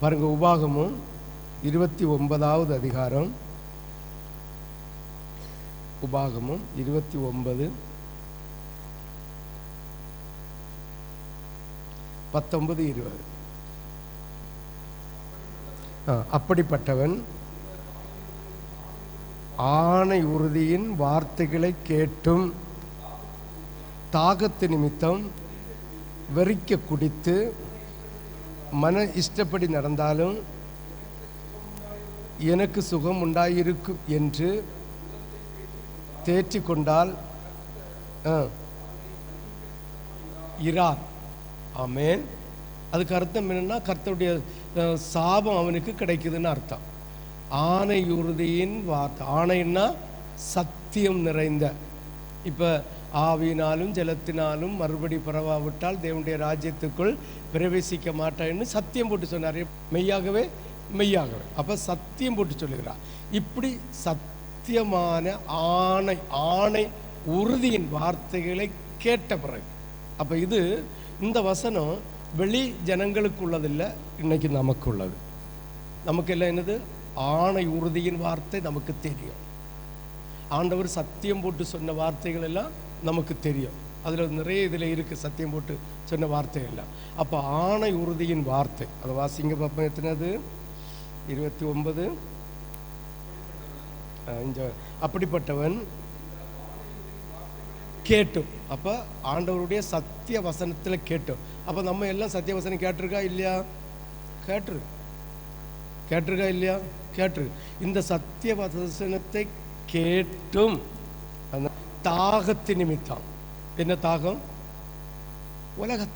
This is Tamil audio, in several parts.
பாருங்க உபாகமும் இருபத்தி ஒன்பதாவது அதிகாரம். உபாகமும் இருபத்தி ஒன்பது. பத்தொன்பது இருபது. அப்படிப்பட்டவன் ஆணை உறுதியின் வார்த்தைகளை கேட்டும். தாகத்து நிமித்தம் வெறிக்க குடித்து மன இஷ்டப்படி நடந்தாலும் எனக்கு சுகம் உண்டாயிருக்கும் என்று தேற்றி கொண்டால் இரார் ஆமேன். அதுக்கு அர்த்தம் என்னென்னா கர்த்தருடைய சாபம் அவனுக்கு கிடைக்குதுன்னு அர்த்தம். ஆணை உறுதியின் வார்த்தை. ஆணைன்னா சத்தியம் நிறைந்த. இப்போ ஆவியினாலும் ஜலத்தினாலும் மறுபடி பரவாவிட்டால் தேவனுடைய ராஜ்யத்துக்குள் பிரவேசிக்க மாட்டான்னு சத்தியம் போட்டு சொன்னார். மெய்யாகவே மெய்யாகவே. அப்போ சத்தியம் போட்டு சொல்லுகிறார். இப்படி சத்தியமான ஆணை ஆணை உறுதியின் வார்த்தைகளை கேட்ட பிறகு அப்போ இது இந்த வசனம் வெளி ஜனங்களுக்கு உள்ளதில்லை இன்னைக்கு நமக்கு உள்ளது. நமக்கு எல்லாம் என்னது? ஆணை உறுதியின் வார்த்தை நமக்கு தெரியும். ஆண்டவர் சத்தியம் போட்டு சொன்ன வார்த்தைகள் எல்லாம் நமக்கு தெரியும். அதில் நிறைய இதில் இருக்குது சத்தியம் போட்டு சொன்ன வார்த்தை எல்லாம் அப்போ ஆணை உறுதியின் வார்த்தை. அதை வாசிங்க பார்ப்போம் எத்தனாவது இருபத்தி ஒன்பது அப்படிப்பட்டவன் கேட்டும். அப்போ ஆண்டவருடைய சத்திய வசனத்தில் கேட்டும். அப்போ நம்ம எல்லாம் சத்திய வசனம் கேட்டிருக்கா இல்லையா? கேட்டுரு. கேட்டிருக்கா இல்லையா? கேட்டுரு. இந்த சத்திய வசனத்தை கேட்டும். அந்த தாகத்து நிமித்தம். என்ன தாகம்? உலக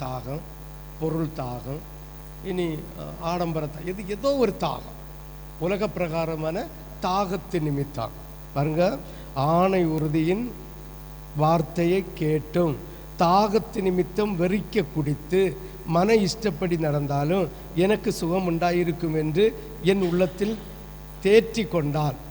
தாகம் பொருள் தாகம் இனி அஹ், ஆடம்பர இது ஏதோ ஒரு தாகம். உலக பிரகாரமான தாகத்து நிமித்தம். பாருங்க ஆணை உறுதியின் வார்த்தையை கேட்டும். தாகத்து நிமித்தம் வெறிக்க குடித்து மன இஷ்டப்படி நடந்தாலும் எனக்கு சுகம் உண்டாயிருக்கும் என்று என் உள்ளத்தில் தேற்றி கொண்டான்